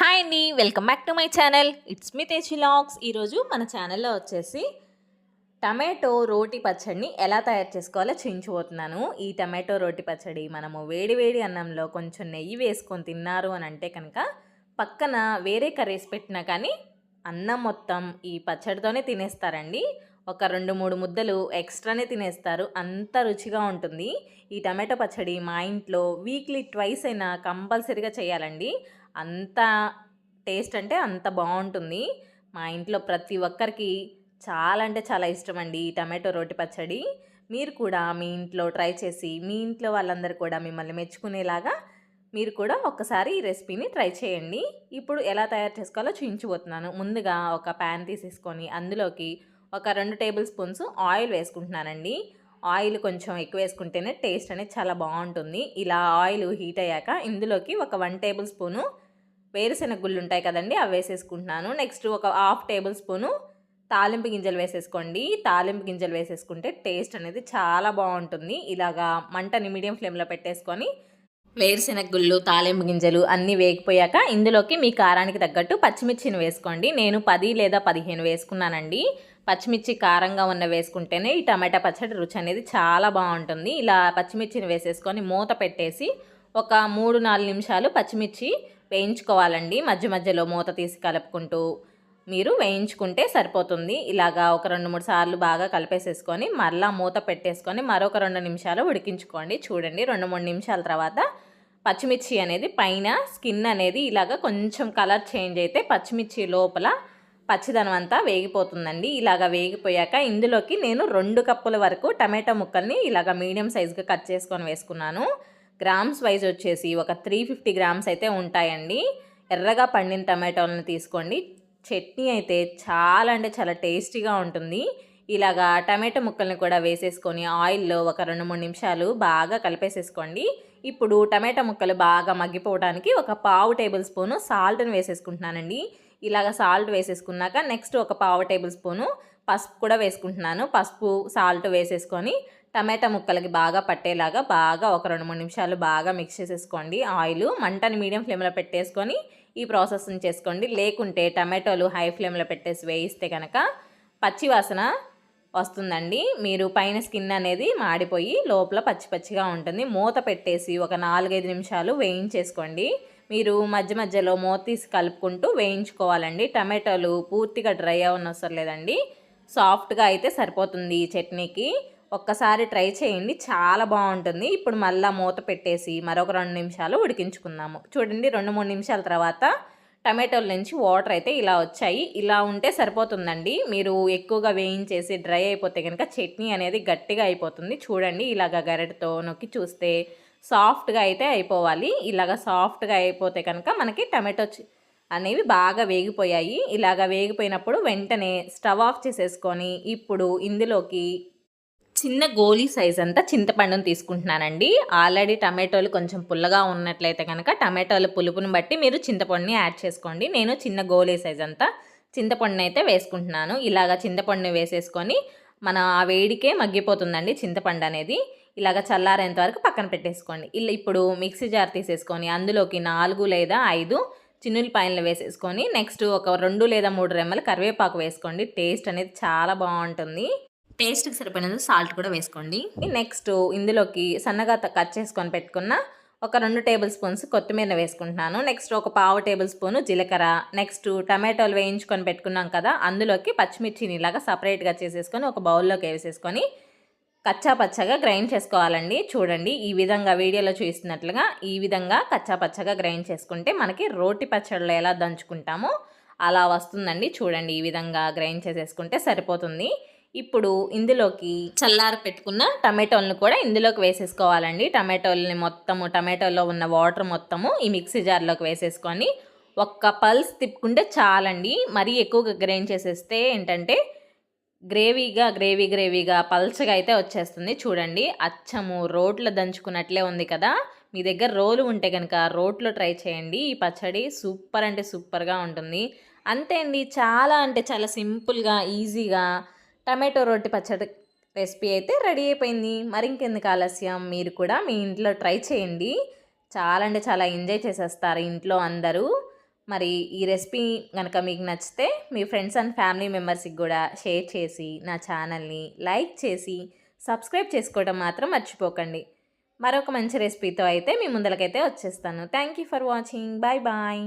Hi అండి welcome back to my channel. It's me Teji vlogs ఈరోజు మన ఛానల్లో వచ్చేసి టమాటో రోటి పచ్చడిని ఎలా తయారు చేసుకోవాలో చూపించబోతున్నాను. ఈ టమాటో రోటి పచ్చడి మనము వేడి వేడి అన్నంలో కొంచెం నెయ్యి వేసుకొని తిన్నారు అని అంటే కనుక పక్కన వేరే కర్రీస్ పెట్టినా కానీ అన్నం మొత్తం ఈ పచ్చడితోనే తినేస్తారండి. ఒక రెండు మూడు ముద్దలు ఎక్స్ట్రానే తినేస్తారు. అంత రుచిగా ఉంటుంది. ఈ టమాటో పచ్చడి మా ఇంట్లో వీక్లీ ట్వైస్ అయినా కంపల్సరీగా చేయాలండి. అంత టేస్ట్ అంటే అంత బాగుంటుంది. మా ఇంట్లో ప్రతి ఒక్కరికి చాలా అంటే చాలా ఇష్టం అండి ఈ టమాటో రోటి పచ్చడి. మీరు కూడా మీ ఇంట్లో ట్రై చేసి మీ ఇంట్లో వాళ్ళందరూ కూడా మిమ్మల్ని మెచ్చుకునేలాగా మీరు కూడా ఒక్కసారి ఈ రెసిపీని ట్రై చేయండి. ఇప్పుడు ఎలా తయారు చేసుకోవాలో చూపించబోతున్నాను ముందుగా ఒక ప్యాన్ తీసేసుకొని అందులోకి ఒక రెండు టేబుల్ స్పూన్స్ ఆయిల్ వేసుకుంటున్నానండి. ఆయిల్ కొంచెం ఎక్కువ వేసుకుంటేనే టేస్ట్ అనేది చాలా బాగుంటుంది. ఇలా ఆయిల్ హీట్ అయ్యాక ఇందులోకి ఒక వన్ టేబుల్ స్పూను వేరుశెనగ గుళ్ళు ఉంటాయి కదండి అవి వేసేసుకుంటున్నాను. నెక్స్ట్ ఒక హాఫ్ టేబుల్ స్పూను తాలింపు గింజలు వేసేసుకోండి. తాలింపు గింజలు వేసేసుకుంటే టేస్ట్ అనేది చాలా బాగుంటుంది. ఇలాగా మంటని మీడియం ఫ్లేమ్లో పెట్టేసుకొని వేరుశెనగ గుళ్ళు తాలింపు గింజలు అన్నీ వేగిపోయాక ఇందులోకి మీ కారానికి తగ్గట్టు పచ్చిమిర్చిని వేసుకోండి. నేను పది లేదా పదిహేను వేసుకున్నానండి. పచ్చిమిర్చి కారంగా ఉన్న వేసుకుంటేనే ఈ టమాటా పచ్చడి రుచి అనేది చాలా బాగుంటుంది. ఇలా పచ్చిమిర్చిని వేసేసుకొని మూత పెట్టేసి ఒక మూడు నాలుగు నిమిషాలు పచ్చిమిర్చి వేయించుకోవాలండి. మధ్య మధ్యలో మూత తీసి కలుపుకుంటూ మీరు వేయించుకుంటే సరిపోతుంది. ఇలాగా ఒక రెండు మూడు సార్లు బాగా కలిపేసేసుకొని మరలా మూత పెట్టేసుకొని మరొక రెండు నిమిషాలు ఉడికించుకోండి. చూడండి రెండు మూడు నిమిషాల తర్వాత పచ్చిమిర్చి అనేది పైన స్కిన్ అనేది ఇలాగ కొంచెం కలర్ చేంజ్ అయితే పచ్చిమిర్చి లోపల పచ్చిదనం అంతా వేగిపోతుందండి. ఇలాగ వేగిపోయాక ఇందులోకి నేను రెండు కప్పుల వరకు టమాటా ముక్కల్ని ఇలాగ మీడియం సైజుగా కట్ చేసుకొని వేసుకున్నాను. గ్రామ్స్ వైజ్ వచ్చేసి ఒక త్రీ ఫిఫ్టీ గ్రామ్స్ అయితే ఉంటాయండి. ఎర్రగా పండిన టమాటోలను తీసుకోండి. చట్నీ అయితే చాలా అంటే చాలా టేస్టీగా ఉంటుంది. ఇలాగా టమాటో ముక్కల్ని కూడా వేసేసుకొని ఆయిల్లో ఒక రెండు మూడు నిమిషాలు బాగా కలిపేసేసుకోండి. ఇప్పుడు టమాటా ముక్కలు బాగా మగ్గిపోవడానికి ఒక పావు టేబుల్ స్పూను సాల్ట్ని వేసేసుకుంటున్నానండి. ఇలాగ సాల్ట్ వేసేసుకున్నాక నెక్స్ట్ ఒక పావు టేబుల్ స్పూను పసుపు కూడా వేసుకుంటున్నాను. పసుపు సాల్ట్ వేసేసుకొని టమాటా ముక్కలకి బాగా పట్టేలాగా బాగా ఒక రెండు మూడు నిమిషాలు బాగా మిక్స్ చేసేసుకోండి. ఆయిల్ మంటని మీడియం ఫ్లేమ్లో పెట్టేసుకొని ఈ ప్రాసెస్ని చేసుకోండి. లేకుంటే టమాటోలు హై ఫ్లేమ్లో పెట్టేసి వేయిస్తే కనుక పచ్చివాసన వస్తుందండి. మీరు పైన స్కిన్ అనేది మాడిపోయి లోపల పచ్చి పచ్చిగా ఉంటుంది. మూత పెట్టేసి ఒక నాలుగైదు నిమిషాలు వేయించేసుకోండి. మీరు మధ్య మధ్యలో మూత తీసి కలుపుకుంటూ వేయించుకోవాలండి. టమాటోలు పూర్తిగా డ్రై అవనవసరం లేదండి. సాఫ్ట్గా అయితే సరిపోతుంది ఈ చట్నీకి. ఒక్కసారి ట్రై చేయండి. చాలా బాగుంటుంది. ఇప్పుడు మళ్ళీ మూత పెట్టేసి మరొక రెండు నిమిషాలు ఉడికించుకుందాము. చూడండి రెండు మూడు నిమిషాల తర్వాత టమాటోల నుంచి వాటర్ అయితే ఇలా వచ్చాయి. ఇలా ఉంటే సరిపోతుందండి. మీరు ఎక్కువగా వేయించేసి డ్రై అయిపోతే కనుక చట్నీ అనేది గట్టిగా అయిపోతుంది. చూడండి ఇలాగ గరెటతో నొక్కి చూస్తే సాఫ్ట్గా అయితే అయిపోవాలి. ఇలాగ సాఫ్ట్గా అయిపోతే కనుక మనకి టమాటో అనేవి బాగా వేగిపోయాయి. ఇలాగ వేగిపోయినప్పుడు వెంటనే స్టవ్ ఆఫ్ చేసేసుకొని ఇప్పుడు ఇందులోకి చిన్న గోలీ సైజ్ అంతా చింతపండును తీసుకుంటున్నానండి. ఆల్రెడీ టమాటోలు కొంచెం పుల్లగా ఉన్నట్లయితే కనుక టమాటోలు పులుపుని బట్టి మీరు చింతపండుని యాడ్ చేసుకోండి. నేను చిన్న గోలీ సైజ్ అంతా చింతపండుని అయితే వేసుకుంటున్నాను. ఇలాగ చింతపండుని వేసేసుకొని మన ఆ వేడికే మగ్గిపోతుందండి చింతపండు అనేది. ఇలాగ చల్లారేంత వరకు పక్కన పెట్టేసుకోండి. ఇలా ఇప్పుడు మిక్సీ జార్ తీసేసుకొని అందులోకి నాలుగు లేదా ఐదు చిన్నులపాయలు వేసేసుకొని నెక్స్ట్ ఒక రెండు లేదా మూడు రెమ్మలు కరివేపాకు వేసుకోండి. టేస్ట్ అనేది చాలా బాగుంటుంది. టేస్ట్కి సరిపోయినంత సాల్ట్ కూడా వేసుకోండి. నెక్స్ట్ ఇందులోకి సన్నగా కట్ చేసుకొని పెట్టుకున్న ఒక రెండు టేబుల్ స్పూన్స్ కొత్తిమీర వేసుకుంటున్నాను. నెక్స్ట్ ఒక పావు టేబుల్ స్పూను జీలకర్ర. నెక్స్ట్ టమాటోలు వేయించుకొని పెట్టుకున్నాం కదా అందులోకి పచ్చిమిర్చిని ఇలాగా సపరేట్గా చేసేసుకొని ఒక బౌల్లోకి వేసేసుకొని కచ్చా పచ్చగా గ్రైండ్ చేసుకోవాలండి. చూడండి ఈ విధంగా వీడియోలో చూస్తున్నట్లుగా ఈ విధంగా కచ్చా పచ్చగా గ్రైండ్ చేసుకుంటే మనకి రోటి పచ్చడిలో ఎలా దంచుకుంటామో అలా వస్తుందండి. చూడండి ఈ విధంగా గ్రైండ్ చేసేసుకుంటే సరిపోతుంది. ఇప్పుడు ఇందులోకి చల్లార పెట్టుకున్న టమాటోలను కూడా ఇందులోకి వేసేసుకోవాలండి. టమాటోల్ని మొత్తము టమాటోలో ఉన్న వాటర్ మొత్తము ఈ మిక్సీ జార్లోకి వేసేసుకొని ఒక్క పల్స్ తిప్పుకుంటే చాలండి. మరీ ఎక్కువగా గ్రైండ్ చేసేస్తే ఏంటంటే గ్రేవీగా గ్రేవీ గ్రేవీగా పల్చగా అయితే వచ్చేస్తుంది. చూడండి అచ్చము రోట్లో దంచుకున్నట్లే ఉంది కదా. మీ దగ్గర రోలు ఉంటే కనుక రోట్లో ట్రై చేయండి. ఈ పచ్చడి సూపర్ అంటే సూపర్గా ఉంటుంది. అంతే అండి. చాలా అంటే చాలా సింపుల్గా ఈజీగా టమాటో రొట్టి పచ్చడి రెసిపీ అయితే రెడీ అయిపోయింది. మరి ఇంకెందుకు ఆలస్యం? మీరు కూడా మీ ఇంట్లో ట్రై చేయండి. చాలా అంటే చాలా ఎంజాయ్ చేసేస్తారు ఇంట్లో అందరూ. మరి ఈ రెసిపీ కనుక మీకు నచ్చితే మీ ఫ్రెండ్స్ అండ్ ఫ్యామిలీ మెంబర్స్కి కూడా షేర్ చేసి నా ఛానల్ని లైక్ చేసి సబ్స్క్రైబ్ చేసుకోవడం మాత్రం మర్చిపోకండి. మరొక మంచి రెసిపీతో అయితే మీ ముందరకైతే వచ్చేస్తాను. Thank you for watching. Bye bye.